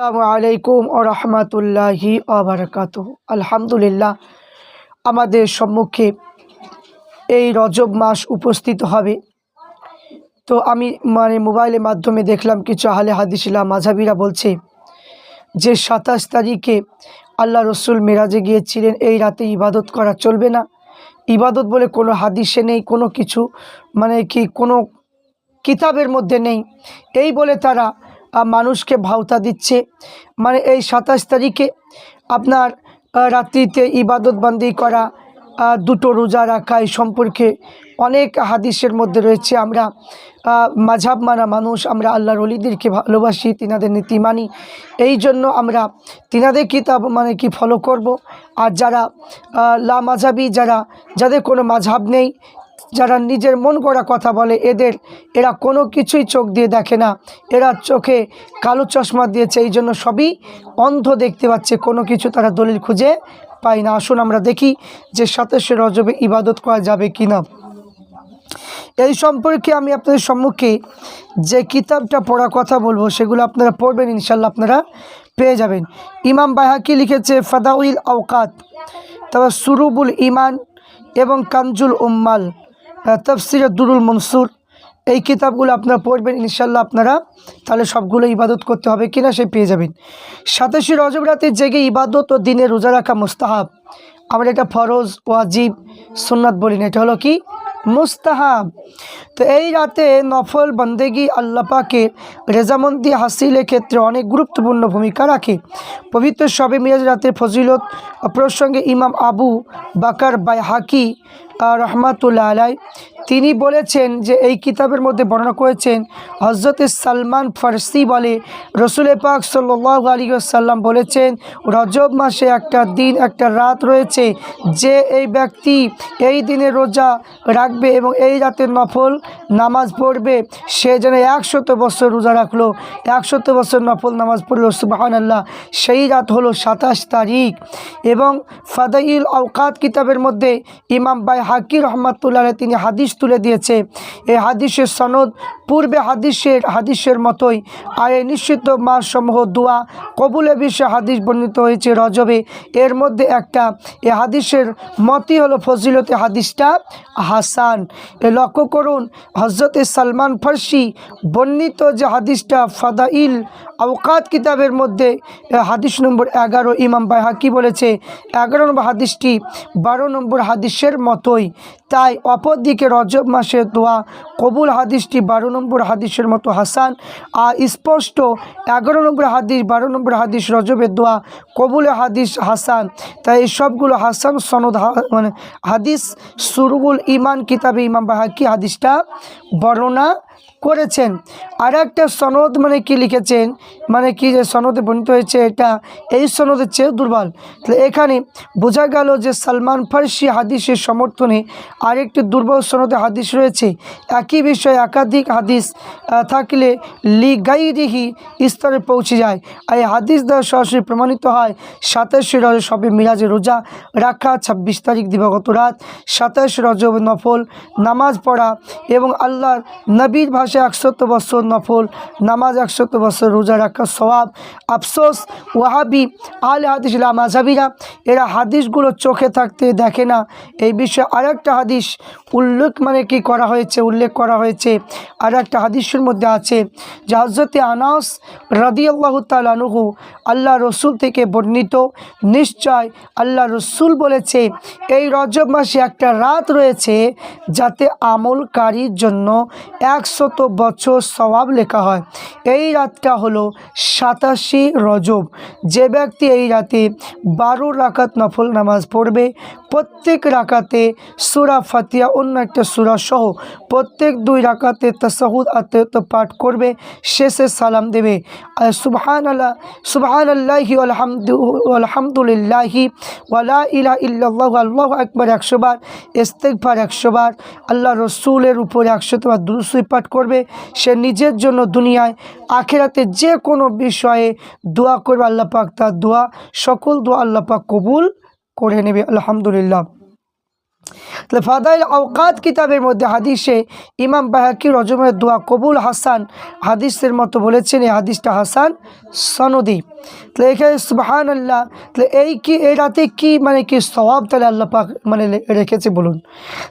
আসসালামু আলাইকুম ও রহমতুল্লাহি আবরকাত আলহামদুলিল্লাহ, আমাদের সম্মুখে এই রজব মাস উপস্থিত হবে। তো আমি মানে মোবাইলের মাধ্যমে দেখলাম কিছু আহলে হাদিসিলা মাঝাবিরা বলছে যে সাতাশ তারিখে আল্লাহ রসুল মেরাজে গিয়েছিলেন, এই রাতে ইবাদত করা চলবে না। ইবাদত বলে কোনো হাদিসে নেই, কোনো কিছু মানে কি কোনো কিতাবের মধ্যে নেই। এই বলে তারা মানুষকে ভাওতা দিচ্ছে। মানে এই সাতাশ তারিখে আপনার রাত্রিতে ইবাদত বান্দি করা দুটো রোজা রাখা সম্পর্কে অনেক হাদিসের মধ্যে রয়েছে। আমরা মাঝাব মানা মানুষ, আমরা আল্লাহর অলিদেরকে ভালোবাসি, তিনাদের নীতি মানি। এই জন্য আমরা তিনাদের কিতাব মানে কি ফলো করব। আর যারা লা মাঝাবি যারা, যাদের কোনো মাঝাব নেই যারা নিজের মন করা কথা বলে, এদের, এরা কোনো কিছুই চোখ দিয়ে দেখে না। এরা চোখে কালো চশমা দিয়েছে, এই জন্য সবই অন্ধ দেখতে পাচ্ছে। কোনো কিছু তারা দলিল খুঁজে পায় না। আসুন আমরা দেখি যে সাতাশে রজবে ইবাদত করা যাবে কি না এই সম্পর্কে আমি আপনাদের সম্মুখে যে কিতাবটা পড়ার কথা বলব, সেগুলো আপনারা পড়বেন ইনশাল্লাহ আপনারা পেয়ে যাবেন। ইমাম বাহাকি লিখেছে ফাদাউল আওকাত তারপর সুরুবুল ইমান এবং কানজুল উম্মাল। তফসির দুরুল মনসুর। এই কিতাবগুলো আপনারা পড়বেন ইনশাল্লাহ আপনারা তাহলে সবগুলো ইবাদত করতে হবে কিনা সে পেয়ে যাবেন। সাতাশি রজব রাতে জেগে ইবাদত ও দিনে রোজা রাখা মোস্তাহাব। আমরা এটা ফরজ, ওয়াজিব, সুন্নাত বলি না, এটা হলো কি? মুস্তাহাব। তো এই রাতে নফল বন্দেগি আল্লাপাকে রেজামন্দি হাসিলের ক্ষেত্রে অনেক গুরুত্বপূর্ণ ভূমিকা রাখে। পবিত্র সবে মিরাজ রাতের ফজিলত প্রসঙ্গে ইমাম আবু বাকার বাই হাকি রহমাতুল্লা আলাই তিনি বলেছেন যে এই কিতাবের মধ্যে বর্ণনা করেছেন হজরত সালমান ফার্সি বলে রসুল পাক সাল্লাহ আলী সাল্লাম বলেছেন, রজব মাসে একটা দিন, একটা রাত রয়েছে যে এই ব্যক্তি এই দিনে রোজা রাখবে এবং এই রাতের নফল নামাজ পড়বে। সে যেন একশত বছর রোজা রাখল, একশত বছর নফল নামাজ পড়ল সুবাহান আল্লাহ সেই রাত হলো সাতাশ তারিখ এবং ফাদাইল আওকাত কিতাবের মধ্যে ইমাম বাই হাকি রহমাতুল্লাহ তিনি হাদিস তুলে দিয়েছে। এই হাদিসের সনদ পূর্বে হাদিসের হাদিসের মতোই। এই নিশ্চিত মাস সমূহ দোয়া কবুলে বিশ্বে হাদিস বর্ণিত হয়েছে রজবে। এর মধ্যে একটা, এ হাদিসের মতই হলো ফজিলতে হাদিসটা হাসান। এ লক্ষ্য করুন হজরতে সালমান ফার্সি বর্ণিত যে হাদিসটা ফাদাইল আওকাত কিতাবের মধ্যে হাদিস নম্বর এগারো ইমাম বাহাকি বলেছে। এগারো নম্বর হাদিসটি বারো নম্বর হাদিসের মতোই। তাই অপরদিকে রজব মাসের দোয়া, কবুল হাদিসটি বারো নম্বর হাদিসের মতো হাসান। আর স্পষ্ট এগারো নম্বর হাদিস, বারো নম্বর হাদিস রজবের দোয়া কবুল হাদিস হাসান। তাই এই সবগুলো হাসান সনদ মানে হাদিস সুরুল ইমান কিতাবে ইমাম বাহাকি হাদিসটা বর্ণনা করেছেন। আর একটা সনদ মানে কি লিখেছেন? মানে কি যে সনদে বর্ণিত হয়েছে এটা? এই সনদের চেয়ে দুর্বল। তাহলে এখানে বোঝা গেল যে সালমান ফার্সি হাদিসের সমর্থনে আরেকটি দুর্বল সনদে হাদিস রয়েছে। একই বিষয়ে একাধিক হাদিস থাকলে লিগাইরিহি স্তরে পৌঁছে যায়। আর এই হাদিস দ্বারা সরাসরি প্রমাণিত হয়, সাতাশে রজ সবে মিরাজে রোজা রাখা, ছাব্বিশ তারিখ দিবাগত রাত, সাতাশ রজব নফল, নামাজ পড়া এবং আল্লাহর নবীর ভাষায় একশত বছর নফল, নামাজ একশত বছর রোজা রাখা সওয়াব। আফসোস, ওয়াহাবি আল হাদিস মাঝাবিরা এরা হাদিসগুলো চোখে থাকতে দেখে না। এই বিষয়ে আর একটা হাদিস উল্লেখ মানে কি করা হয়েছে, উল্লেখ করা হয়েছে। আর একটা হাদিসের মধ্যে আছে যে হজরতে আনাস রাদিয়াল্লাহু তালানুহু আল্লাহ রসুল থেকে বর্ণিত, নিশ্চয় আল্লাহ রসুল বলেছে, এই রজব মাসে একটা রাত রয়েছে যাতে আমলকারীর জন্য একশত বছর স্বভাব লেখা হয়। এই রাতটা হলো সাতাশি রজব। যে ব্যক্তি এই রাতে বারো রাকাত নফল নামাজ পড়বে, প্রত্যেক রাকাতে সুরা ফাতিয়া অন্য একটা সুরা সহ প্রত্যেক দুই রাকাতে তাসাহুদ আত্মীয়ত পাঠ করবে, শেষে সালাম দেবে। সুবহান আল্লাহ সুবহান আল্লাহি আলহামদু আলহামদুলিল্লাহি ওয়ালা ইলা ইল্লাল্লাহু, আল্লাহু আকবার একশো বার, ইস্তেগফার একশো বার, আল্লাহ রসুলের উপরে একশো বার দুরুসুই পাঠ করবে, সে নিজের জন্য দুনিয়ায়, আখেরাতে যে কোনো বিষয়ে দোয়া করবে, আল্লাহ পাক তার দোয়া, সকল দোয়া আল্লাহ পাক কবুল করে নেবে, আলহামদুলিল্লাহ। তাহলে ফাদাইল আওকাত কিতাবের মধ্যে হাদিসে ইমাম বাহাকি রজমের দোয়া কবুল হাসান হাদিসের মতো বলেছেন, এই হাদিসটা হাসান সনদি। তাহলে এখানে সুবাহান আল্লাহ তাহলে এই কি, এই রাতে কি মানে কি স্বভাব তাহলে আল্লাহ পাক মানে রেখেছে বলুন।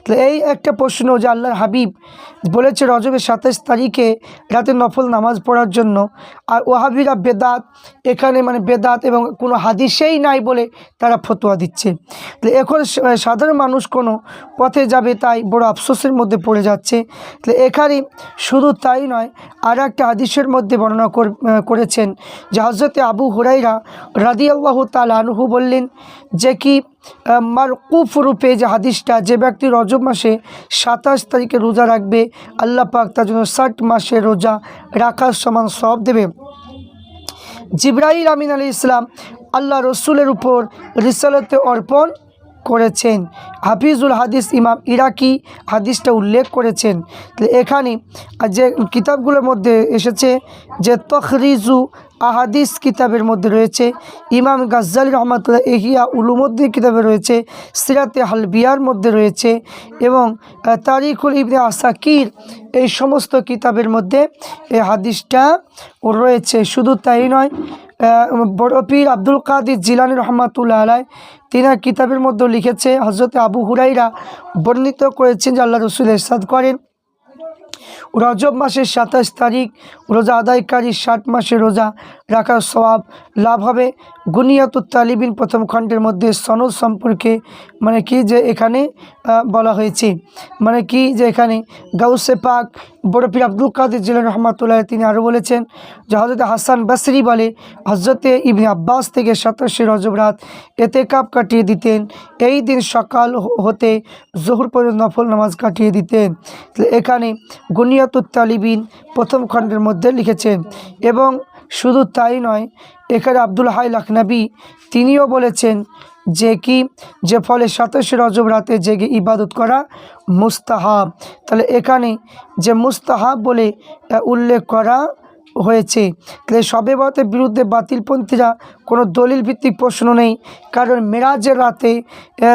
তাহলে এই একটা প্রশ্ন যে আল্লাহর হাবিব বলেছে রজবের সাতাশ তারিখে রাতে নফল নামাজ পড়ার জন্য, আর ওহাবিরা বেদাত, এখানে মানে বেদাত এবং কোনো হাদিসেই নাই বলে তারা ফতোয়া দিচ্ছে। তাহলে এখন সাধারণ মানুষ কোনো পথে যাবে তাই বড় আফসোসের মধ্যে পড়ে যাচ্ছে। তাহলে এখানে শুধু তাই নয় আর একটা হাদিসের মধ্যে বর্ণনা কর- করেছেন যে হজরতে আবু হুরাইরা রাদি আল্লাহ তাল আনহু বললেন যে কি মারকুফ রূপে যে হাদিসটা, যে ব্যক্তি রজব মাসে সাতাশ তারিখে রোজা রাখবে, আল্লাহ পাক তার জন্য ষাট মাসে রোজা রাখার সমান সব দেবে। জিব্রাহিল আমিন আলী ইসলাম আল্লাহ রসুলের উপর রিসালতে অর্পণ করেছেন। হাফিজুল হাদিস ইমাম ইরাকি হাদিসটা উল্লেখ করেছেন। এখানে যে কিতাবগুলোর মধ্যে এসেছে যে তখরিজু আহাদিস কিতাবের মধ্যে রয়েছে ইমাম গাজ্জালি রহমতুল্লাহ এহিয়া উলুমদ্দিন কিতাবে রয়েছে সিরাতে হালবিয়ার মধ্যে রয়েছে এবং আহ, তারিকুল ইবনে আসাকির এই সমস্ত কিতাবের মধ্যে এই হাদিসটা রয়েছে। শুধু তাই নয় পীর আব্দুল কাদির জিলানি রহমাতুল্লাহ আলাই তিনি কিতাবের মধ্যে লিখেছে হজরত আবু হুরাইরা বর্ণিত করেছেন যে আল্লাহ রসুল এরশাদ করেন। রজব মাসের সাতাশ তারিখ, রোজা আদায়কারী ষাট মাসে রোজা রাখার স্বভাব লাভ হবে। গুনিয়াতুত তালিবিন প্রথম খণ্ডের মধ্যে সনদ সম্পর্কে মানে কি যে এখানে বলা হয়েছে। মানে কি যে এখানে গাউসে পাক বড় পীর আব্দুল কাদের জিলান রহমাতুল্লাহ তিনি আরও বলেছেন যে হজরত হাসান বাসরি বলে হজরতে ইবনে আব্বাস থেকে সাতাশে রজব রাত এতে কাপ কাটিয়ে দিতেন। এই দিন সকাল হতে জহুর পর্যন্ত নফল নামাজ কাটিয়ে দিতেন। এখানে গুনিয়াতুত তালিবিন প্রথম খণ্ডের মধ্যে লিখেছেন, এবং শুধু তাই নয়, এখানে আব্দুল হাই লাখনাবি তিনিও বলেছেন যে কি, যে ফলে সাতাশে রজব রাতে জেগে ইবাদত করা মুস্তাহাব। তাহলে এখানে যে মুস্তাহাব বলে উল্লেখ করা হয়েছে। তাহলে সবে বিরুদ্ধে বাতিলপন্থীরা কোনো দলিল ভিত্তিক প্রশ্ন নেই, কারণ মেরাজের রাতে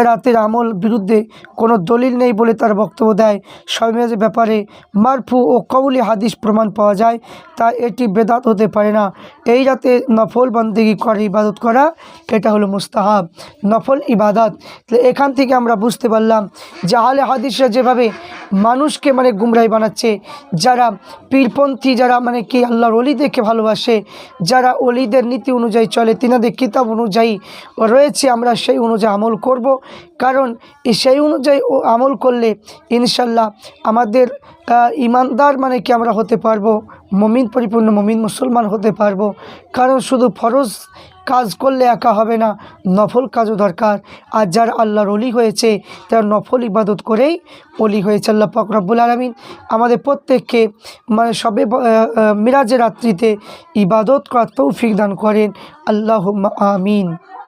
রাতের আমল বিরুদ্ধে কোনো দলিল নেই বলে তার বক্তব্য দেয়। সবে মেরাজের ব্যাপারে মারফু ও কৌলি হাদিস প্রমাণ পাওয়া যায়, তা এটি বেদাত হতে পারে না। এই রাতে নফল বন্দেগি করে ইবাদত করা, এটা হলো মুস্তাহাব। নফল ইবাদত। তাহলে এখান থেকে আমরা বুঝতে পারলাম যে আহলে হাদিসরা যেভাবে মানুষকে মানে গুমরাই বানাচ্ছে, যারা পীরপন্থী, যারা মানে কি আল্লাহর অলিদেরকে ভালোবাসে, যারা অলিদের নীতি অনুযায়ী চলে, তিনাদের কিতাব অনুযায়ী রয়েছে, আমরা সেই অনুযায়ী আমল করব। কারণ সেই অনুযায়ী ও আমল করলে ইনশাল্লাহ আমাদের ইমানদার মানে কি আমরা হতে পারব, মমিন পরিপূর্ণ মমিন মুসলমান হতে পারব। কারণ শুধু ফরজ কাজ করলে একা হবে না, নফল কাজও দরকার। আর যার আল্লাহর অলি হয়েছে, তার নফল ইবাদত করেই অলি হয়েছে আল্লাহ রব্বুল আলমিন। আমাদের প্রত্যেককে মানে সবে মিরাজের রাত্রিতে ইবাদত করার তৌফিক দান করেন। আল্লাহ আমিন।